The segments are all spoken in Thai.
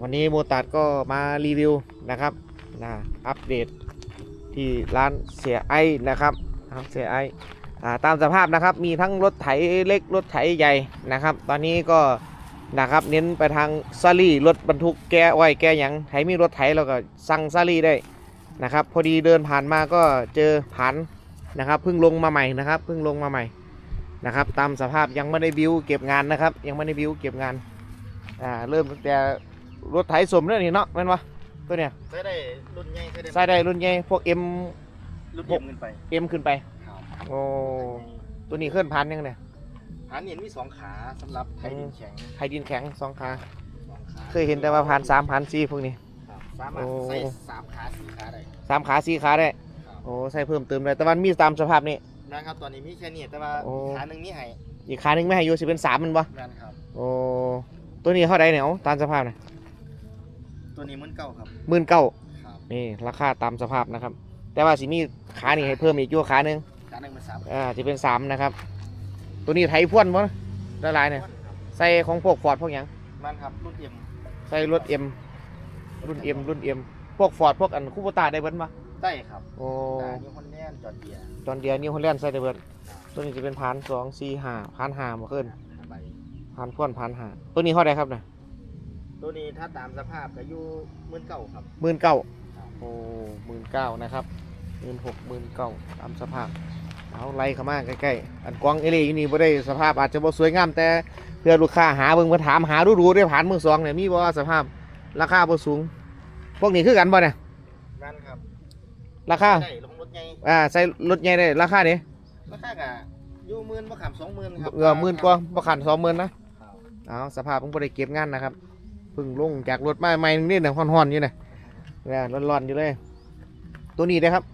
วันนี้โมตัดก็มารีวิวนะครับนะอัปเดตที่ร้านเสียไอนะครับร้านเสียไอตามสภาพนะครับมีทั้งรถไถเล็กรถไถใหญ่นะครับ ตอนนี้ก็นะครับเน้นไปทางซารี่รถบรรทุกแกอ้อยแกหยังไถมีรถไถเราก็สั่งซารี่ได้นะครับ พอดีเดินผ่านมาก็เจอผันนะครับเพิ่งลงมาใหม่นะครับเพิ่งลงมาใหม่นะครับ ตามสภาพยังไม่ได้บิวเก็บงานนะครับ ยังไม่ได้บิวเก็บงานอ่าเริ่มตั้งแต่ รถไถสมเนี่ยนี่เนาะแม่นวะตัวเนี้ยใช้ได้รุ่นใหญ่ใช้ได้ใส่ได้รุ่นใหญ่พวก M รุ่นเอ็มขึ้นไป M ขึ้นไปครับโอ้ตัวนี้เคลื่อนพันยังเนี่ยหานเห็นมีสองขาสำหรับไทยดินแข็งไทยดินแข็งสองขาสองขาเคยเห็นแต่ว่าพันสามพันสี่พวกนี้ครับสามารถโอ้ใส่สามขาสี่ขาได้สามขาสี่ขาได้ครับโอ้ใส่เพิ่มเติมได้แต่วันมีตามสภาพนี้นะครับตอนนี้มีแค่นี้แต่ว่าโอ้ขาหนึ่งมีให้อีกขาหนึ่งไม่ให้อยู่สิเป็นสามมันปะนั่นครับโอ้ตัวนี้เท่าไดเนี่ยเอาตามสภาพเนี่ย ตัวนี้เหมันเก่าครับหมื่นเก้าครับนี่ราคาตามสภาพนะครับ แต่ว่าสิมีขานี่ให้เพิ่มอีกอยู่ขาหนึ่งขาหนึ่งเป็นสามอ่าจะเป็นสามนะครับ ตัวนี้ไถพ่วนปะละลายเนี่ยครับใส่ของพวกฟอร์ดพวกหยังนั่นครับรุ่นเอ็มใส่รถ M รุ่น M รุ่น M พวกฟอร์ดพวกอันคูโบตาได้เบิ้ลปะได้ครับโอ้ตานี่คนแน่นจอดเดียร์ตอนเดียวนิวฮอลแลนด์ใส่ได้เบิ้ลตัวนี้จะเป็นพันสองสี่ห้าพันห้ามาขึ้นใบพันพ่วนพันห้าตัวนี้เท่าไรครับเนี่ย ตัวนี้ถ้าตามสภาพก็อยู่เหมือนเก่าครับ หมื่นเก้าครับโอ้หมื่นเก้านะครับหมื่นหกหมื่นเก้าตามสภาพ เอาไล่เข้ามาใกล้ๆ อันกวางเอเล่อยู่นี่บ่ได้สภาพอาจจะบ่สวยงามแต่เพื่อลูกค้าหาเบิ่งมาถามหาดูๆได้ผ่านมือสองเนี่ยมีบ่ว่าสภาพราคาบ่สูง พวกนี้คือกันบ่เนี่ยนั่นครับราคาได้ลงรถใหญ่อ่าใส่รถใหญ่ได้ราคาเด้ราคากะอยู่หมื่นบ่ขำสองหมื่นครับเออหมื่นกว่าบ่ขันสองหมื่นนะครับเอาสภาพผมบ่ได้เก็บงานนะครับ เพิ่งลงจากรถมาใหม่นึงนี่น่ะฮ้อนๆอยู่น่ะเนี่ยร้อนๆอยู่เลย ตัวนี้เด้ครับ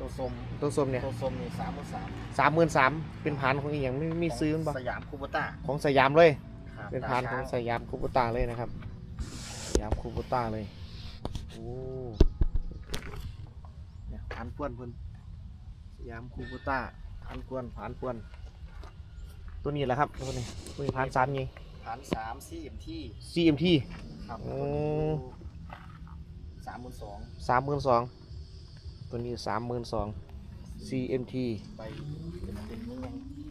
ตัวสมตัวส้มเนี่ยตัวสมนี่สามหมื่นสามสามหมื่นสามเป็นผ่านของอีหยังไม่มีซื้อมันบ่สยามคูโบต้าของสยามเลยครับเป็นผ่านของสยามคูปตาเลยนะครับสยามคูปตาเลยโอ้เนี่ยผ่านพวนเพิ่นสยามคูปตาผ่านพวนผ่านพวน ตัวนี้แหละครับตัวนี้ตัวนี้ผ่านสามยิ งผ่านสามซีเอ็มที่ CMT ครับโอ้สามหมื่นสองสามหมื่นสองตัวนี้สามหมื่นสอง CMT ไปเป็นเป็นยังไง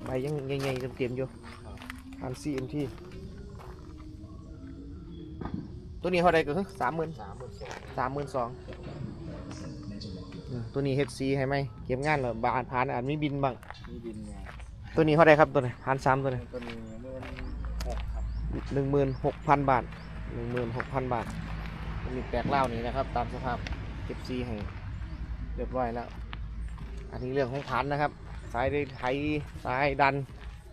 ใบยังใหญ่ๆเต็มๆอยู่ครับผ่าน CMT ตัวนี้เท่าไรก็คือสามหมื่นสามหมื่นสองสามหมื่นสองตัวนี้เฮดซีให้ไหมเก็บงานเหรอบานผ่านอาจมีบินบ้างมีดินไงตัวนี้เท่าไรครับตัวนี้ผ่านสามตัวนี้ตัวนี้หมื่นหกครับ หนึ่งหมื่นหกพันบาทหนึ่งหมื่นหกพันบาทตัวนี้แตกเล่านี่นะครับ ตามสภาพเก็บซีให้เรียบร้อยแล้ว อันนี้เรื่องของพันนะครับ สายได้ไถสายดัน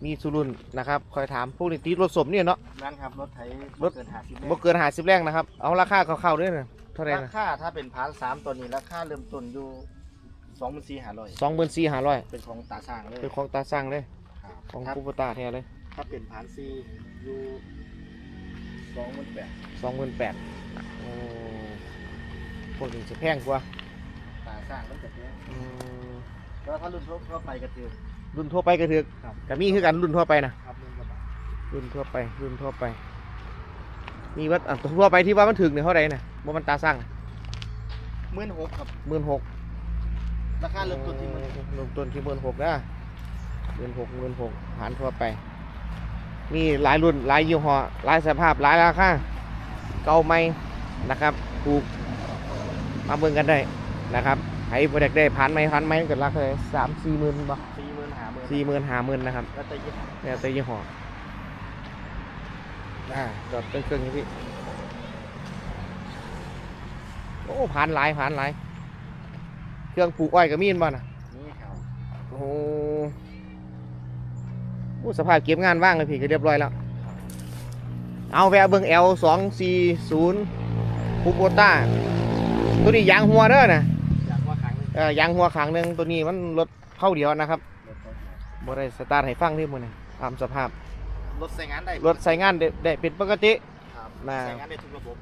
มีสุรุ่นนะครับ คอยถามพวกนี้ตีรถสมเนี่ยเนาะนั่นครับรถไถรถเกินหาสิบบ่เกินหาสิบแรงนะครับ เอาราคาเข้าๆด้วยนะเท่าไหรรานะคาถ้าเป็นผ่านสามตัวนี้ราคาเริ่มต้นอยู่สองหมื่นสี่ห้าร้อยสองหมื่นสี่ห้าร้อยเป็นของตาช่างเลยเป็นของตาสร้างเลยครับของถ้าคูปตาแท้เลย ถ้าเป็นผ่านซีอยู่สองหมื่นแปดสองหมื่นแปดโอ้พวกนี้จะแพงกว่าตาช่างตั้งแต่เนี้ยอืมแล้วถ้ารุ่นทั่วไปก็คือ รุ่นทั่วไปก็ถือครับ กับมีคือกันรุ่นทั่วไปนะครับหมื่นกว่าบาทรุ่นทั่วไป รุ่นทั่วไปมีว่าอะทั่วไปที่ว่ามันถึงเนี่ยเท่าไหร่นะว่ามันตาสร้างหมื่นหกครับหมื่นหก ราคาเริ่มต้นที่หมื่นเริ่มต้นที่หมื่นหกนะหมื่นหกหมื่นหกหารทั่วไป มีหลายรุ่นหลายยี่ห้อหลายสภาพหลายราคาเก่าใหม่นะครับถูกมาเบิ่งกันได้นะครับใครโปรเจกต์ได้พันไหมพันไหมเกิดราคาสามสี่หมื่นบ่สี่หมื่นห้าหมื่นสี่หมื่นห้าหมื่นนะครับแล้วแต่ยี่ห้อเนี่ยตัวยี่ห้ออ่าจอดเป็นเครื่องนี้พี่โอ้ผ่านหลายผ่านหลาย เครื่องปลูกอ้อยกับมีนบ่น่ะนี่ครับโอ้โหโอ้สภาพเก็บงานว่างเลยพี่ก็เรียบร้อยแล้ว เอาแวะเบิ่ง L สองสี่ศูนย์คูโบต้าตัวนี้ยางหัวเด้อนะอยากว่าครั้งหนึงเออยางหัวขางหนึ่งตัวนี้มันรถเข้าเดียวนะครับรถตัวเดียวบ่ได้สตาร์ทให้ฟังที่มันนี่ตามสภาพ รถใช้งานได้รถใช้งานได้ได้เป็นปกติครับน่าใช้งานได้ทุกระบบ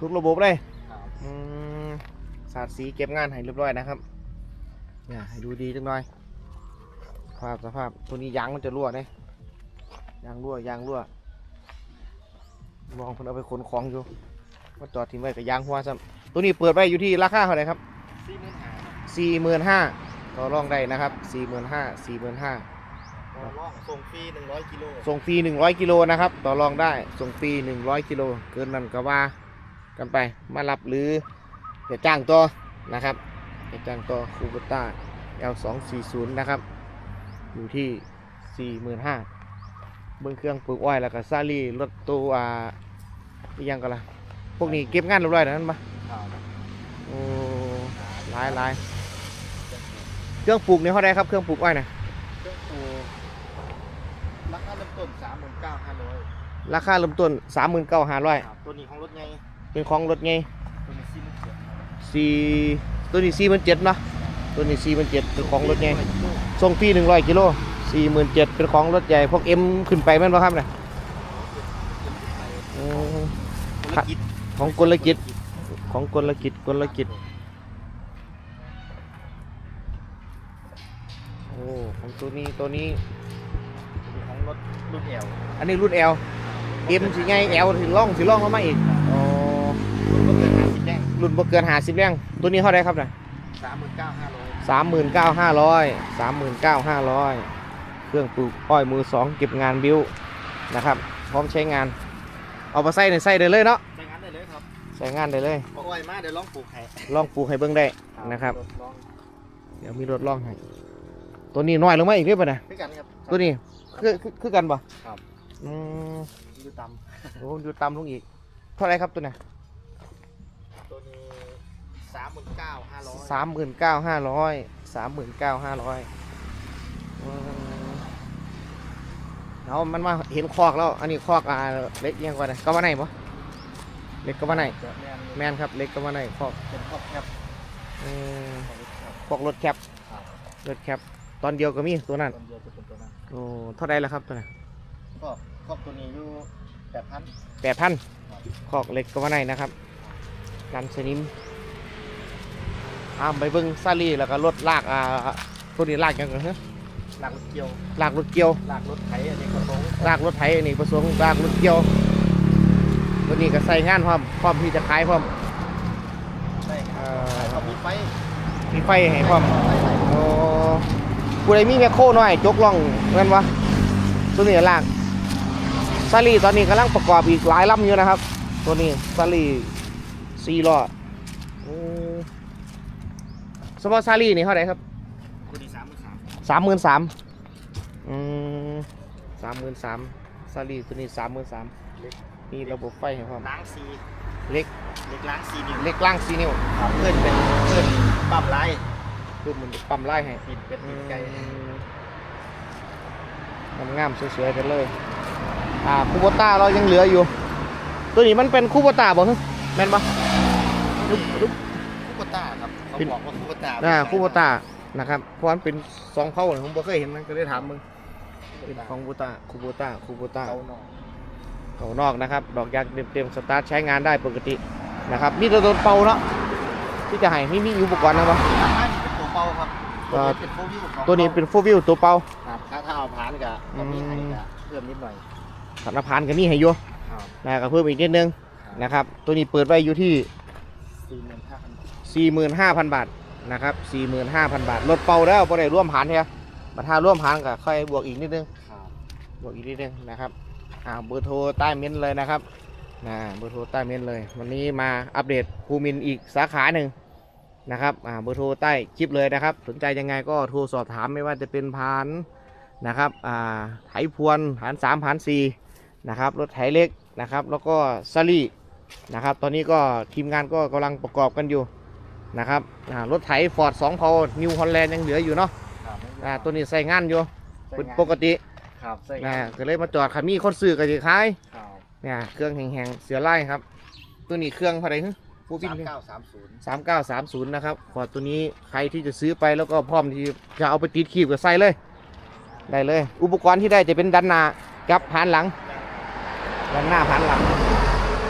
ทุกระบบเลยครับอืมสาดสีเก็บงานให้เรียบร้อยนะครับเนี่ยให้ดูดีจังหน่อยส ภาพสภาพตัวนี้ยางมันจะรั่วเนี่ยยางรั่วยางรั่วลองเพิ่นเอาไปขนของอยู่มาจอดทิ้งไว้กับยางหัวซ้ำตัวนี้เปิดไว้อยู่ที่ราคาเท่าไหร่ครับสี่หมื่นหาสี่หมื่นห้าต่อรองได้นะครับสี่หมื่นห้าสี่หมื่นห้าต่อรองส่งฟรีหนึ่งร้อยกิโลส่งฟรีหนึ่งร้อยกิโลนะครับ ต่อรองได้ส่งฟรีหนึ่งร้อยกิโลเกินนั้นก็ว่ากันไปมารับหรือจะจ้างต่อนะครับจะจ้างต่อคูเบต้า L 2 4 0 นะครับ อยู่ที่สี่หมื่นห้าเบื้องเครื่องปลูกอ้อยแล้วก็ซาลีรถตัวอ่าอีกอยังก็ละพวกนี้เก็บงานเรียบร้อยแล้วนั่นปะครับโอ้หลายหลายเครื่องปลูกเนี่ยเขาได้ครับเครื่องปลูกอ้อยนะเครื่องปลูกราคาเริ่มต้นสามหมื่นเก้าห้าร้อยราคาเริ่มต้นสามหมื่นเก้าห้าร้อยครับตัวนี้ของรถไงเป็นของรถไงตัวนี้สี่หมื่นเจ็ดสี่ตัวนี้สี่หมื่นเจ็ดเนาะตัวนี้สี่หมื่นเจ็ดเป็นของรถไง ส่งฟรีหนึ่งร้อยกิโลสี่หมื่นเจ็ดเป็นของรถใหญ่ พวกเอ็มขึ้นไปแม่นบ่ครับเนี่ยอืมธุรกิจของกลกิจของกลกิจกลกิจโอ้ของตัวนี้ตัวนี้ของรถรุ่นแอลอันนี้รุ่น L เอ็มสิไง L ถึงล่องสิล่องเข้ามาอีกอ๋อรถเกินห้าสิบแดงรุ่นบ่เกินหาสิบแรงตัวนี้เท่าไรครับเนี่ยสามหมื่นเก้าห้าร้อย สามหมื่นเก้าห้าร้อยสามหมื่นเก้าห้าร้อยเครื่องปลูกอ้อยมือสองเก็บงานบิวนะครับ พร้อมใช้งาน เอามาใส่ในใส่ได้เลยเนาะใช้งานได้เลยครับใส่งานได้เลยเพราะอ้อยมาเดี๋ยวลองปลูกให้ลองปลูกให้เบิ่งได้นะครับลองเดี๋ยวมีรถล่องให้ตัวนี้น้อยลงมาอีกนิดป่ะนะด้วยกันครับตัวนี้คือคือคือกันป่ะครับอืมดูต่โอ้อยู่ต่ำลงอีก เท่าไหรครับตัวนี้ำตัวนี้ สามหมื่นเก้าห้าร้อยสามหมื่นเก้าห้าร้อยสามหมื่นเก้าห้าร้อยเอามันมาเห็นคอกแล้ว อันนี้คอกอ่าเล็กยังกว่าเลยก็ว่าไหนปะเล็กก็ว่าไหนจะแมนแมนครับ เล็กก็ว่าไหนคอกเป็นครอบแคบอืมของรถแคบคอกรถแคปครับรถแคปตอนเดียวก็มีตัวนั้นตัวเดียวจะเป็นตัวนั้นโอ้เท่าไรแล้วครับตัวนั้นก็ครอบตัวนี้อยู่แปดพันแปดพันคอกเล็กก็ว่าไหนนะครับรันสนิม อ้ามไปเบิ้งซาลีแล้วก็รถลากอ่าตัวนี้ลากยังไงฮะหลักรถเกี่ยวลากรถเกี่ยวหลักรถไถอันนี้ก็ตรงลากรถไถอันนี้ประสงค์ลากรถเกี่ยวตัวนี้ก็ใส่งานพร้อมพร้อมที่จะขายพร้อมได้คเอ่รับอเขามีไฟมีไฟให้พร้อมไฟใส่โอ้ผู้ใดมีแมคโครน้อยจกล่องเงินวะตัวนี้ลากซาลีตอนนี้กำลังประกอบอีกหลายลำอยู่นะครับ ตัวนี้ซาลีสี่ล้ออืม สปอร์ตซาลีนี่เท่าไหร่ครับตัวนี้สามหมื่นสามสามหมื่นสามอืมสามหมื่นสามซาลีตัวนี้สามหมื่นสามมีระบบไฟให้พร้อมล้างซีเล็กเล็กล้างซีนิ้วเล็กล่างสี่นิ้วครับเพื่อนเป็นเพื่อนปั๊มไล่คือมันปั๊มไล่ให้ปิดเป็นปิดไก่มันงามสวยๆกันเลยอ่าคูโบต้าเรายังเหลืออยู่ ตัวนี้มันเป็นคูโบต้าบ่ฮึแม่นปะ เขาเป็นบอกว่าคูโบต้าอ่าคูโบต้านะครับเพราะมันเป็นสองเผ่าเนี่ยผมบ่เคยเห็นมันก็เลยถามมึงเป็นของคูโบต้าคูโบต้าคูโบต้าเขาหนอกเขานอกนะครับ ดอกยางเต็มๆสตาร์ทใช้งานได้ปกตินะครับมีตัวตัวเป่าเนาะที่จะให้ไม่มีอุปกรณ์นะปะอันนี้เป็นตัวเป่าครับก็ตัวนี้เป็นโฟวิวของตัวนี้เป็นโฟวิวตัวเป่าครับถ้าถ้าเอาผ่านก็ก็มีให้อืมก็เพิ่มนิดหน่อยสารพานก็มีให้อยู่ครับนะก็เพิ่มอีกนิดนึงนะครับ ตัวนี้เปิดไว้อยู่ที่สี่หมื่นห้าพัน 45,000 บาทนะครับ45,000 บาทรถเป่าแล้วบ่ได้ร่วมผ่านเฮียมาถ้าร่วมผ่านก็ค่อยบวกอีกนิดนึงครับบวกอีกนิดนึงนะครับอ่าเบอร์โทรใต้เม้นต์เลยนะครับนะเบอร์โทรใต้เม้นต์เลย วันนี้มาอัปเดตภูมินทร์อีกสาขาหนึ่งนะครับอ่าเบอร์โทรใต้คลิปเลยนะครับ สนใจยังไงก็โทรสอบถามไม่ว่าจะเป็นพานนะครับอ่าไถพวนผานสามผานสี่นะครับรถไถเล็กนะครับ แล้วก็ซารี่นะครับ ตอนนี้ก็ทีมงานก็กำลังประกอบกันอยู่ นะครับอ่ารถไถฟอร์ดสองพานิวฮอลแลนด์ยังเหลืออยู่เนาะครับอ่าตัวนี้ใส่งานอยู่ใส่เป็นงานปกติครับใส่นะงานก็เลยมาจอดคันมีคนซื้อก็จะขายครับเนี่ยเครื่องแห้งๆเสือไล่ครับ ตัวนี้เครื่องเท่าไหร่ฮึผู้บินสามเก้าสามศูนย์สามเก้าสามศูนย์นะครับขอตัวนี้ใครที่จะซื้อไปแล้วก็พร้อมที่จะเอาไปติดขีบกับใส่เลย ได้เลย อุปกรณ์ที่ได้จะเป็นดันหน้ากับผานหลังดันหน้าผานหลัง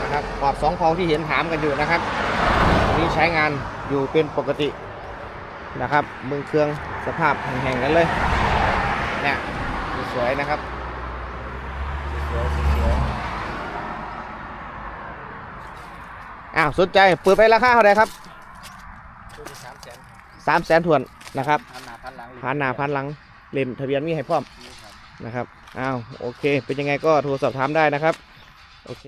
นะครับปอดสองพอที่เห็นถามกันอยู่นะครับ ตัวนี้ใช้งานอยู่เป็นปกตินะครับมือเครื่องสภาพแห้งๆกันเลยเนี่ยสวยๆนะครับสวยๆสวยนอ้าวสนใจเปิดไปราคาเท่าไหร่ครับตัวที่สามแสนสามแสนถวนนะครับพันหน้าพันหลังผ่านหน้าผ่านหลังเล่มทะเบียนมีให้พร้อมนี่ครับนะครับอ้าวโอเค เป็นยังไงก็โทรสอบถามได้นะครับโอเค